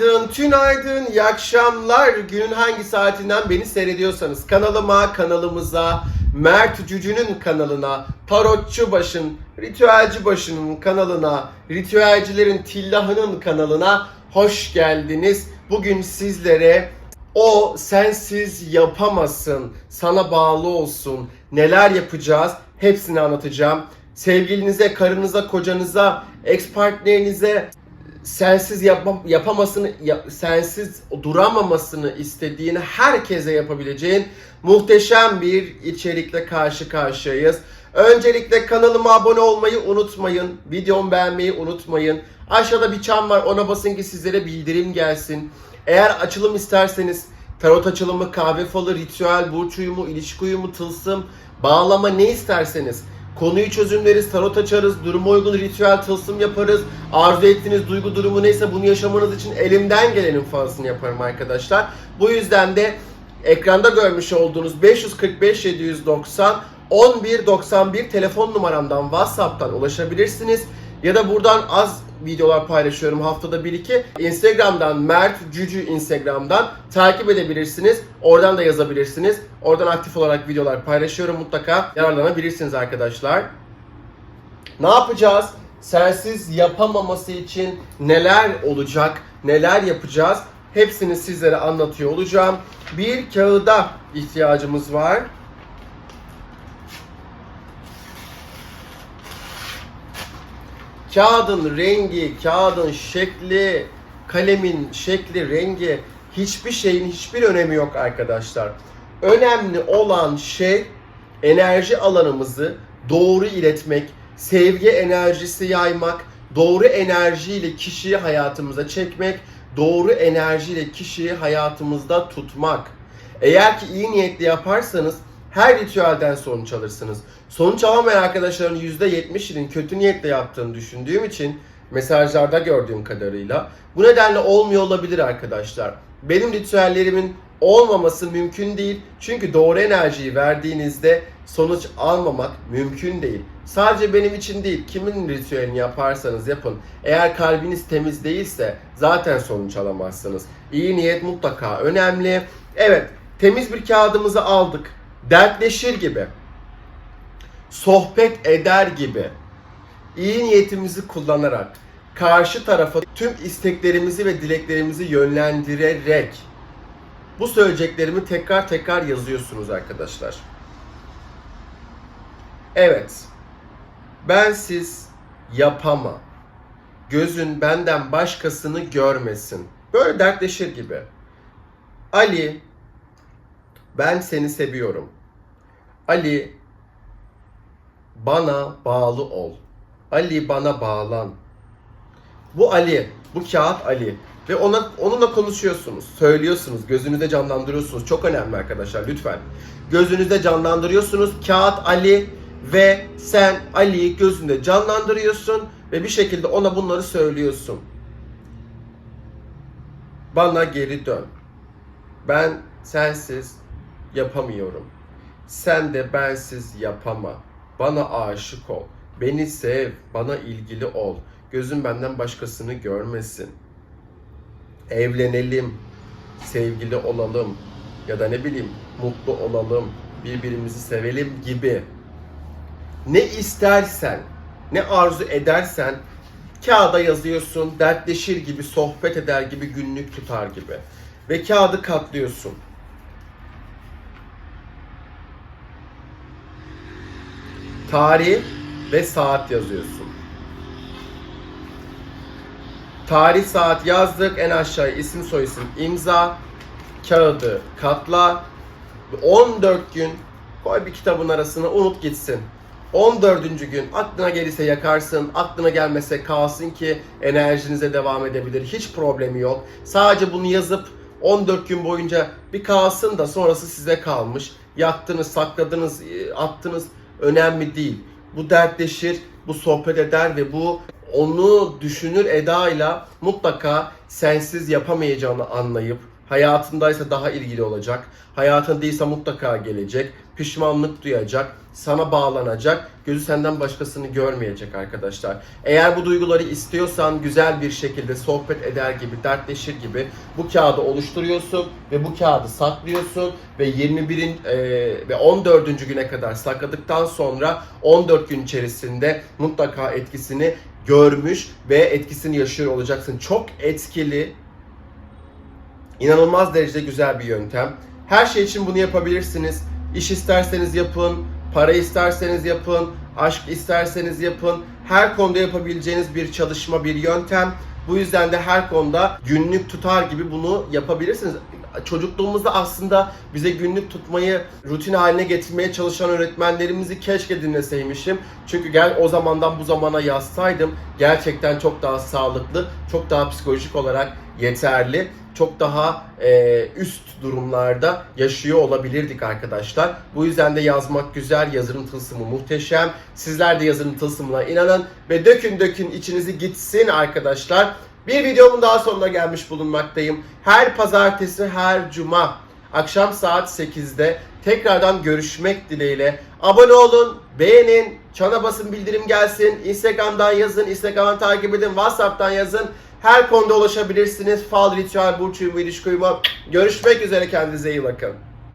Günaydın, tünaydın, iyi akşamlar. Günün hangi saatinden beni seyrediyorsanız kanalıma, kanalımıza, Mert Cücü'nün kanalına, Tarotçu Baş'ın, Ritüelci Baş'ın kanalına, Ritüelcilerin Tillahı'nın kanalına hoş geldiniz. Bugün sizlere o sensiz yapamasın, sana bağlı olsun, neler yapacağız hepsini anlatacağım. Sevgilinize, karınıza, kocanıza, ex partnerinize sensiz yapma, yapamasını, ya- sensiz duramamasını istediğini herkese yapabileceğin muhteşem bir içerikle karşı karşıyayız. Öncelikle kanalıma abone olmayı unutmayın. Videomu beğenmeyi unutmayın. Aşağıda bir çan var ona basın ki sizlere bildirim gelsin. Eğer açılım isterseniz tarot açılımı, kahve falı, ritüel, burç uyumu, ilişki uyumu, tılsım, bağlama ne isterseniz Konuyu çözümleriz, tarot açarız, duruma uygun ritüel tılsım yaparız. Arzu ettiğiniz duygu durumu neyse bunu yaşamanız için elimden gelenin fazlasını yaparım arkadaşlar. Bu yüzden de ekranda görmüş olduğunuz 545 790 1191 telefon numaramdan WhatsApp'tan ulaşabilirsiniz. Ya da buradan az videolar paylaşıyorum haftada 1-2. Instagram'dan Mert Cücü Instagram'dan takip edebilirsiniz. Oradan da yazabilirsiniz. Oradan aktif olarak videolar paylaşıyorum. Mutlaka yararlanabilirsiniz arkadaşlar. Ne yapacağız? Sensiz yapamaması için neler olacak? Neler yapacağız? Hepsini sizlere anlatıyor olacağım. Bir kağıda ihtiyacımız var. Kağıdın rengi, kağıdın şekli, kalemin şekli, rengi hiçbir şeyin hiçbir önemi yok arkadaşlar. Önemli olan şey enerji alanımızı doğru iletmek, sevgi enerjisi yaymak, doğru enerjiyle kişiyi hayatımıza çekmek, doğru enerjiyle kişiyi hayatımızda tutmak. Eğer ki iyi niyetli yaparsanız her ritüelden sonuç alırsınız. Sonuç alamayan arkadaşların %70'inin kötü niyetle yaptığını düşündüğüm için mesajlarda gördüğüm kadarıyla bu nedenle olmuyor olabilir arkadaşlar. Benim ritüellerimin olmaması mümkün değil. Çünkü doğru enerjiyi verdiğinizde sonuç almamak mümkün değil. Sadece benim için değil, kimin ritüelini yaparsanız yapın. Eğer kalbiniz temiz değilse zaten sonuç alamazsınız. İyi niyet mutlaka önemli. Evet, temiz bir kağıdımızı aldık. Dertleşir gibi, sohbet eder gibi, iyi niyetimizi kullanarak, karşı tarafa tüm isteklerimizi ve dileklerimizi yönlendirerek bu söyleyeceklerimi tekrar tekrar yazıyorsunuz arkadaşlar. Evet. Ben siz yapama. Gözün benden başkasını görmesin. Böyle dertleşir gibi. Ali ben seni seviyorum. Ali bana bağlı ol. Ali bana bağlan. Bu Ali, bu kağıt Ali ve ona onunla konuşuyorsunuz, söylüyorsunuz, gözünüzde canlandırıyorsunuz. Çok önemli arkadaşlar lütfen. Gözünüzde canlandırıyorsunuz. Kağıt Ali ve sen Ali'yi gözünde canlandırıyorsun ve bir şekilde ona bunları söylüyorsun. Bana geri dön. Ben sensiz yapamıyorum. Sen de bensiz yapama. Bana aşık ol. Beni sev, bana ilgili ol. Gözüm benden başkasını görmesin. Evlenelim, sevgili olalım ya da ne bileyim mutlu olalım, birbirimizi sevelim gibi. Ne istersen, ne arzu edersen kağıda yazıyorsun, dertleşir gibi, sohbet eder gibi, günlük tutar gibi. Ve kağıdı katlıyorsun. Tarih ve saat yazıyorsun. Tarih saat yazdık. En aşağıya isim soyisim imza. Kağıdı katla. 14 gün koy bir kitabın arasına unut gitsin. 14. gün aklına gelirse yakarsın, aklına gelmese kalsın ki enerjinize devam edebilir. Hiç problemi yok. Sadece bunu yazıp 14 gün boyunca bir kalsın da sonrası size kalmış. Yaktınız, sakladınız, e, attınız önemli değil. Bu dertleşir, bu sohbet eder ve bu onu düşünür edayla mutlaka sensiz yapamayacağını anlayıp hayatındaysa daha ilgili olacak. Hayatında değilse mutlaka gelecek. Pişmanlık duyacak, sana bağlanacak, gözü senden başkasını görmeyecek arkadaşlar. Eğer bu duyguları istiyorsan güzel bir şekilde sohbet eder gibi, dertleşir gibi bu kağıdı oluşturuyorsun ve bu kağıdı saklıyorsun ve 21. e, ve 14. güne kadar sakladıktan sonra 14 gün içerisinde mutlaka etkisini görmüş ve etkisini yaşıyor olacaksın. Çok etkili, inanılmaz derecede güzel bir yöntem. Her şey için bunu yapabilirsiniz. İş isterseniz yapın, para isterseniz yapın, aşk isterseniz yapın. Her konuda yapabileceğiniz bir çalışma, bir yöntem. Bu yüzden de her konuda günlük tutar gibi bunu yapabilirsiniz. Çocukluğumuzda aslında bize günlük tutmayı rutin haline getirmeye çalışan öğretmenlerimizi keşke dinleseymişim. Çünkü gel o zamandan bu zamana yazsaydım gerçekten çok daha sağlıklı, çok daha psikolojik olarak yeterli, çok daha e, üst durumlarda yaşıyor olabilirdik arkadaşlar. Bu yüzden de yazmak güzel, yazırım tılsımı muhteşem. Sizler de yazırım tılsımına inanın ve dökün dökün içinizi gitsin arkadaşlar. Bir videomun daha sonuna gelmiş bulunmaktayım. Her pazartesi, her cuma akşam saat 8'de tekrardan görüşmek dileğiyle. Abone olun, beğenin, çana basın bildirim gelsin. Instagram'dan yazın, Instagram'dan takip edin, Whatsapp'tan yazın. Her konuda ulaşabilirsiniz. Fal, ritüel, burç, uyumu, ilişki uyumu. Görüşmek üzere kendinize iyi bakın.